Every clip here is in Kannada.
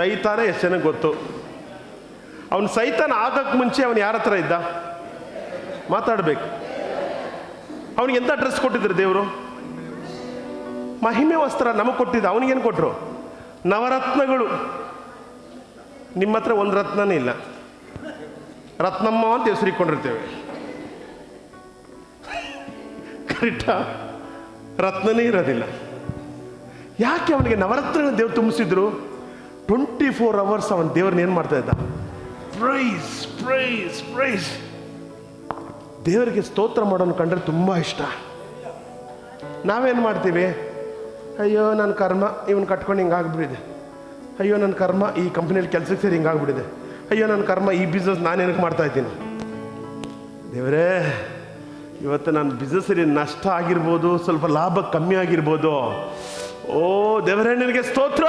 ಸೈತಾನ ಎಷ್ಟು ಜನಕ್ಕೆ ಗೊತ್ತು. ಅವನು ಸೈತಾನ ಆಗಕ್ಕೆ ಮುಂಚೆ ಅವನು ಯಾರ ಹತ್ರ ಇದ್ದ? ಮಾತಾಡಬೇಕು. ಅವನಿಗೆ ಎಂಥ ಡ್ರೆಸ್ ಕೊಟ್ಟಿದ್ರು ದೇವರು? ಮಹಿಮೆ ವಸ್ತ್ರ ನಮಗೆ ಕೊಟ್ಟಿದ್ದ ಅವನಿಗೇನು ಕೊಟ್ಟರು ನವರತ್ನಗಳು. ನಿಮ್ಮ ಹತ್ರ ಒಂದು ರತ್ನನೇ ಇಲ್ಲ. ರತ್ನಮ್ಮ ಅಂತ ಹೆಸರಿಕೊಂಡಿರ್ತೇವೆ ಕರೆಕ್ಟಾ? ರತ್ನನೇ ಇರೋದಿಲ್ಲ. ಯಾಕೆ ಅವನಿಗೆ ನವರತ್ನಗಳು ದೇವ್ರು ತುಂಬಿಸಿದ್ರು? ಟ್ವೆಂಟಿ ಫೋರ್ ಅವರ್ಸ್ ಅವನ ದೇವ್ರನ್ನ ಏನು ಮಾಡ್ತಾ ಇದ್ದ? ಪ್ರೈಸ್ ಪ್ರೈಸ್ ಪ್ರೈಸ್ ದೇವರಿಗೆ ಸ್ತೋತ್ರ ಮಾಡೋನು ಕಂಡ್ರೆ ತುಂಬ ಇಷ್ಟ. ನಾವೇನು ಮಾಡ್ತೀವಿ? ಅಯ್ಯೋ ನನ್ನ ಕರ್ಮ ಇವನು ಕಟ್ಕೊಂಡು ಹಿಂಗಾಗ್ಬಿಟ್ಟಿದೆ ಅಯ್ಯೋ ನನ್ನ ಕರ್ಮ ಈ ಕಂಪ್ನಿಯಲ್ಲಿ ಕೆಲಸಕ್ಕೆ ಸೇರಿ ಹಿಂಗಾಗ್ಬಿಟ್ಟಿದೆ ಅಯ್ಯೋ ನನ್ನ ಕರ್ಮ ಈ ಬಿಸ್ನೆಸ್ ನಾನೇನಕ್ಕೆ ಮಾಡ್ತಾ ಇದ್ದೀನಿ? ದೇವರೇ ಇವತ್ತು ನನ್ನ ಬಿಸ್ನೆಸ್ಸಲ್ಲಿ ನಷ್ಟ ಆಗಿರ್ಬೋದು ಸ್ವಲ್ಪ ಲಾಭ ಕಮ್ಮಿ ಆಗಿರ್ಬೋದು. ಓ ದೇವರೇ ನಿನಗೆ ಸ್ತೋತ್ರ!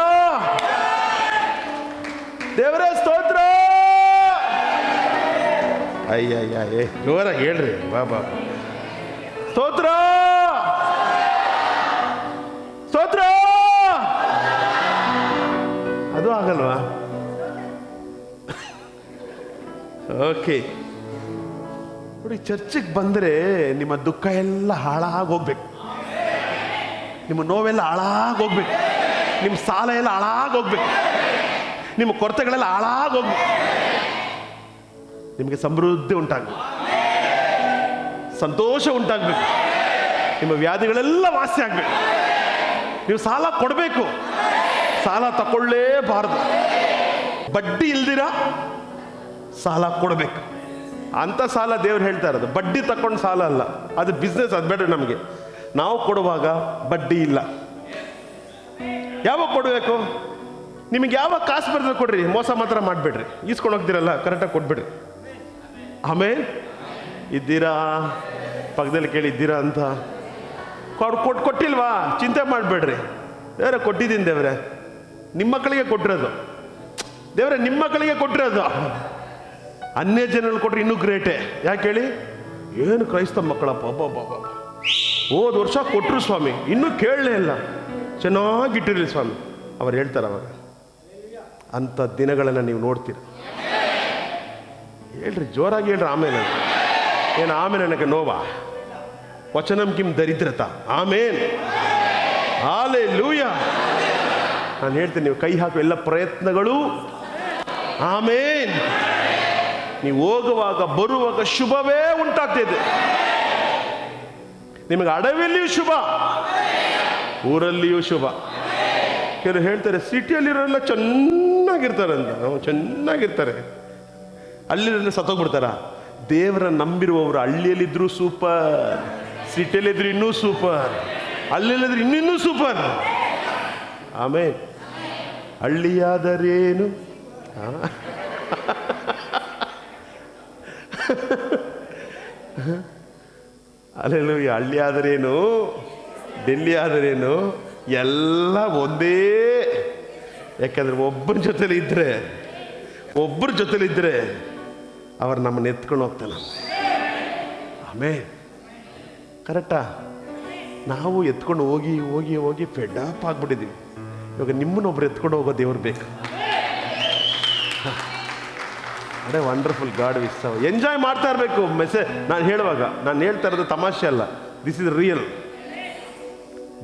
ದೇವರೇ ಸ್ತೋತ್ರ. ಅಯ್ಯಯ್ಯ ಏ ಜೋರಾಗಿ ಹೇಳ್ರಿ ಬಾ ಬಾ. ಸ್ತೋತ್ರ. ಸ್ತೋತ್ರ. ಅದು ಆಗಲ್ವಾ? ಓಕೆ. ನೋಡಿ, ಚರ್ಚಿಗೆ ಬಂದರೆ ನಿಮ್ಮ ದುಃಖ ಎಲ್ಲ ಹಾಳಾಗಿ ಹೋಗ್ಬೇಕು. ನಿಮ್ಮ ನೋವೆಲ್ಲ ಹಾಳಾಗಿ ಹೋಗ್ಬೇಕು. ನಿಮ್ಮ ಸಾಲ ಎಲ್ಲ ಹಾಳಾಗಿ ಹೋಗ್ಬೇಕು. ನಿಮ್ಮ ಕೊರತೆಗಳೆಲ್ಲ ಹಾಳಾಗೋಗಿ ನಿಮಗೆ ಸಮೃದ್ಧಿ ಉಂಟಾಗಬೇಕು. ಸಂತೋಷ ಉಂಟಾಗಬೇಕು. ನಿಮ್ಮ ವ್ಯಾಧಿಗಳೆಲ್ಲ ವಾಸಿ ಆಗಬೇಕು. ನೀವು ಸಾಲ ಕೊಡಬೇಕು. ಸಾಲ ತಗೊಳ್ಳೇಬಾರದು ಬಡ್ಡಿ ಇಲ್ದಿರ ಸಾಲ ಕೊಡಬೇಕು. ಅಂಥ ಸಾಲ ದೇವ್ರು ಹೇಳ್ತಾ ಇರೋದು. ಬಡ್ಡಿ ತಕೊಂಡು ಸಾಲ ಅಲ್ಲ. ಅದು ಬಿಸ್ನೆಸ್ ಅದು ಬೇಡ ನಮಗೆ. ನಾವು ಕೊಡುವಾಗ ಬಡ್ಡಿ ಇಲ್ಲ. ಯಾವಾಗ ಕೊಡಬೇಕು? ನಿಮಗೆ ಯಾವಾಗ ಕಾಸು ಬರ್ತದೆ ಕೊಡ್ರಿ, ಮೋಸ ಮಾತ್ರ ಮಾಡಿಬಿಡ್ರಿ. ಈಸ್ಕೊಂಡು ಹೋಗ್ತೀರಲ್ಲ ಕರೆಕ್ಟಾಗಿ ಕೊಟ್ಬಿಡ್ರಿ ಆಮೇಲೆ ಇದ್ದೀರಾ? ಪಕ್ಕದಲ್ಲಿ ಕೇಳಿದ್ದೀರಾ ಅಂತ. ಕೊಡ್ ಕೊಟ್ಟು ಕೊಟ್ಟಿಲ್ವಾ? ಚಿಂತೆ ಮಾಡಬೇಡ್ರಿ. ದೇವ್ರೆ, ಕೊಟ್ಟಿದ್ದೀನಿ ದೇವ್ರೆ. ನಿಮ್ಮ ಮಕ್ಕಳಿಗೆ ಕೊಟ್ಟಿರೋದು. ದೇವ್ರೆ, ನಿಮ್ಮ ಮಕ್ಕಳಿಗೆ ಕೊಟ್ಟಿರೋದು. ಅನ್ಯ ಜನಗಳು ಕೊಟ್ಟರೆ ಇನ್ನೂ ಗ್ರೇಟೆ. ಯಾಕೆ ಹೇಳಿ? ಏನು ಕ್ರೈಸ್ತ ಮಕ್ಕಳಪ್ಪ ಬಾಬಾ ಹೋದ ವರ್ಷ ಕೊಟ್ಟರು ಸ್ವಾಮಿ, ಇನ್ನೂ ಕೇಳಲೇ ಇಲ್ಲ. ಚೆನ್ನಾಗಿಟ್ಟಿರಲಿ ಸ್ವಾಮಿ. ಅವ್ರು ಹೇಳ್ತಾರೆ ಅವಾಗ. ಅಂಥ ದಿನಗಳನ್ನು ನೀವು ನೋಡ್ತೀರ. ಹೇಳ್ರಿ, ಜೋರಾಗಿ ಹೇಳ್ರಿ, ಆಮೇಲೆ. ಏನು ಆಮೇಲೆ ನನಗೆ ನೋವಾ? ವಚನಂ ಕಿಂ ದರಿದ್ರತ. ಆಮೇನ್. ಆಲೆ ಲೂಯ ನಾನು ಹೇಳ್ತೀನಿ, ನೀವು ಕೈ ಹಾಕುವ ಎಲ್ಲ ಪ್ರಯತ್ನಗಳು. ಆಮೇನ್. ನೀವು ಹೋಗುವಾಗ, ಬರುವಾಗ ಶುಭವೇ ಉಂಟಾಗ್ತಿದೆ. ನಿಮಗೆ ಅಡವಿಯಲ್ಲಿಯೂ ಶುಭ, ಊರಲ್ಲಿಯೂ ಶುಭ. ಕೆಲವರು ಹೇಳ್ತಾರೆ, ಸಿಟಿಯಲ್ಲಿರೋರೆಲ್ಲ ಚೆನ್ನಾಗಿರ್ತಾರೆ ಚೆನ್ನಾಗಿರ್ತಾರೆ. ಅಲ್ಲಿ ಸತ್ತೋಗ್ಬಿಡ್ತಾರ? ದೇವರ ನಂಬಿರುವವರು ಹಳ್ಳಿಯಲ್ಲಿದ್ರು ಸೂಪರ್, ಸಿಟಿಯಲ್ಲಿದ್ರು ಇನ್ನೂ ಸೂಪರ್, ಅಲ್ಲಿಲ್ಲದ್ರೆ ಇನ್ನಿನ್ನೂ ಸೂಪರ್. ಆಮೇ ಹಳ್ಳಿಯಾದರೇನು? ಅಲ್ಲೆಲ್ಲೂ ಹಳ್ಳಿ ಆದರೇನು ಡೆಲ್ಲಿ ಆದರೇನು ಎಲ್ಲ ಒಂದೇ ಯಾಕಂದ್ರೆ ಒಬ್ಬರ ಜೊತೆಲಿ ಇದ್ದರೆ ಒಬ್ಬರ ಜೊತೇಲಿ ಇದ್ದರೆ ಅವ್ರು ನಮ್ಮನ್ನು ಎತ್ಕೊಂಡು ಹೋಗ್ತಾನೆ. ಆಮೇ ಕರೆಕ್ಟಾ? ನಾವು ಎತ್ಕೊಂಡು ಹೋಗಿ ಹೋಗಿ ಹೋಗಿ ಫೆಡ್ ಅಪ್ ಆಗ್ಬಿಟ್ಟಿದ್ದೀವಿ ಇವಾಗ ನಿಮ್ಮನ್ನೊಬ್ರು ಎತ್ಕೊಂಡು ಹೋಗೋ ದೇವ್ರು ಬೇಕು. ಅದೇ ವಂಡರ್ಫುಲ್ ಗಾಡ್ ವಿಸ್ ಎಂಜಾಯ್ ಮಾಡ್ತಾ ಇರಬೇಕು. ಮೆಸೇಜ್ ನಾನು ಹೇಳುವಾಗ, ನಾನು ಹೇಳ್ತಾ ಇರೋದು ತಮಾಷೆ ಅಲ್ಲ. ದಿಸ್ ಇಸ್ ರಿಯಲ್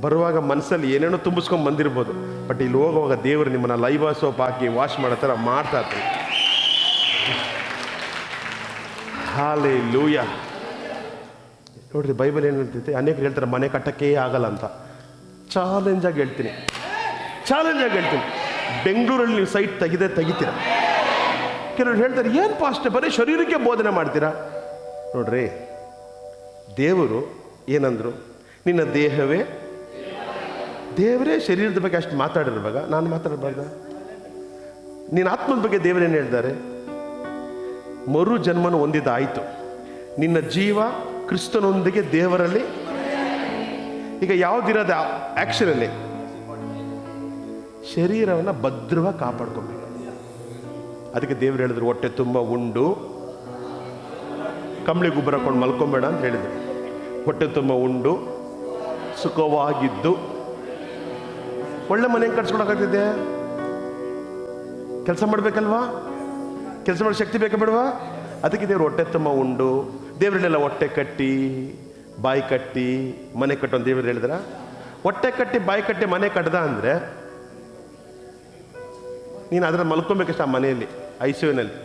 ಬರುವಾಗ ಮನಸ್ಸಲ್ಲಿ ಏನೇನೋ ತುಂಬಿಸ್ಕೊಂಡು ಬಂದಿರ್ಬೋದು. ಬಟ್ ಇಲ್ಲಿ ಹೋಗುವಾಗ ದೇವರು ನಿಮ್ಮನ್ನ ಲೈವ್ ಸೋಪ್ ಹಾಕಿ ವಾಶ್ ಮಾಡೋ ಥರ ಮಾಡ್ತಾ ಇರ್ತಾರೆ ಹಾಲೆ ಲೂಯ ನೋಡ್ರಿ ಬೈಬಲ್ ಏನು ಹೇಳ್ತೈತೆ? ಅನೇಕರು ಹೇಳ್ತಾರೆ, ಮನೆ ಕಟ್ಟಕ್ಕೆ ಆಗಲ್ಲ ಅಂತ. ಚಾಲೆಂಜಾಗಿ ಹೇಳ್ತೀನಿ. ಚಾಲೆಂಜಾಗಿ ಹೇಳ್ತೀನಿ. ಬೆಂಗಳೂರಲ್ಲಿ ನೀವು ಸೈಟ್ ತೆಗೆದೇ ತೆಗಿತೀರ. ಕೆಲವರು ಹೇಳ್ತಾರೆ, ಏನು ಪಾಸ್ಟ್ ಬರೀ ಶರೀರಕ್ಕೆ ಬೋಧನೆ ಮಾಡ್ತೀರಾ? ನೋಡ್ರಿ, ದೇವರು ಏನಂದ್ರು, ನಿನ್ನ ದೇಹವೇ ದೇವರೇ ಶರೀರದ ಬಗ್ಗೆ ಅಷ್ಟು ಮಾತಾಡಿರುವಾಗ ನಾನು ಮಾತಾಡಬಾರ್ದ. ನಿನ್ನ ಆತ್ಮದ ಬಗ್ಗೆ ದೇವರೇನು ಹೇಳ್ತಾರೆ ಮರು ಜನ್ಮನು ಹೊಂದಿದ್ದಾಯಿತು. ನಿನ್ನ ಜೀವ ಕ್ರಿಸ್ತನೊಂದಿಗೆ ದೇವರಲ್ಲಿ. ಈಗ ಯಾವುದಿರೋದು ಆ್ಯಕ್ಷನಲ್ಲಿ ಶರೀರವನ್ನು ಭದ್ರವಾಗಿ ಕಾಪಾಡ್ಕೊಬೇಕು. ಅದಕ್ಕೆ ದೇವ್ರು ಹೇಳಿದ್ರು, ಹೊಟ್ಟೆ ತುಂಬ ಉಂಡು. ಕಂಬಳಿ ಗುಬ್ಬರ ಹಾಕೊಂಡು ಮಲ್ಕೊಂಬೇಡ ಅಂತ ಹೇಳಿದ್ರು. ಹೊಟ್ಟೆ ತುಂಬ ಉಂಡು. ಸುಖವಾಗಿದ್ದು. ಒಳ್ಳೆ ಮನೆ ಕಟ್ಸ್ಕೊಳಕ್ಕಾಗ್ತಿದೆ ಕೆಲಸ ಮಾಡಬೇಕಲ್ವಾ? ಕೆಲಸ ಮಾಡೋ ಶಕ್ತಿ ಬೇಕಾ ಬಿಡುವ? ಅದಕ್ಕೆ ದೇವ್ರು ಹೊಟ್ಟೆ ತುಂಬ ಉಂಡು. ದೇವರಲ್ಲೆಲ್ಲ ಹೊಟ್ಟೆ ಕಟ್ಟಿ, ಬಾಯಿ ಕಟ್ಟಿ, ಮನೆ ಕಟ್ಟು ಅಂತ ದೇವರು ಹೇಳಿದ್ರ? ಹೊಟ್ಟೆ ಕಟ್ಟಿ, ಬಾಯಿ ಕಟ್ಟಿ ಮನೆ ಕಟ್ಟದ ಅಂದರೆ? ನೀನು ಅದರ ಮಲ್ಕೊಬೇಕಷ್ಟ ಆ ಮನೆಯಲ್ಲಿ, ಐ ಸಿ ಯುನಲ್ಲಿ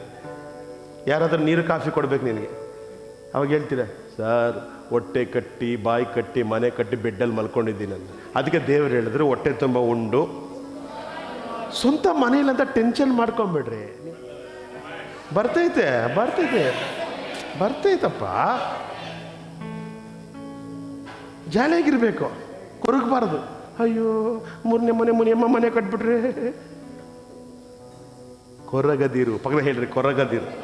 ಯಾರಾದರೂ ನೀರು ಕಾಫಿ ಕೊಡ್ಬೇಕು ನಿನಗೆ. ಅವಾಗ ಹೇಳ್ತೀರ? ಸರ್, ಹೊಟ್ಟೆ ಕಟ್ಟಿ, ಬಾಯಿ ಕಟ್ಟಿ, ಮನೆ ಕಟ್ಟಿ, ಬೆಡ್ಡಲ್ಲಿ ಮಲ್ಕೊಂಡಿದ್ದೀನಿ ಅಂತ ಅದಕ್ಕೆ ದೇವರು ಹೇಳಿದ್ರು, ಹೊಟ್ಟೆ ತುಂಬ ಉಂಡು. ಸ್ವಂತ ಮನೇಲಿ ಅಂತ ಟೆನ್ಷನ್ ಮಾಡ್ಕೊಂಬಿಡ್ರಿ. ಬರ್ತೈತೆ ಬರ್ತೈತೆ, ಬರ್ತೈತಪ್ಪ. ಜಾಲಿಯಾಗಿರ್ಬೇಕು, ಕೊರಗಬಾರ್ದು. ಅಯ್ಯೋ, ಮೂರನೇ ಮನೆ ಮುನಿಯಮ್ಮ ಮನೆ ಕಟ್ಬಿಟ್ರಿ. ಕೊರಗದಿರು, ಪಕ್ಕದ ಹೇಳ್ರಿ, ಕೊರಗದಿರು.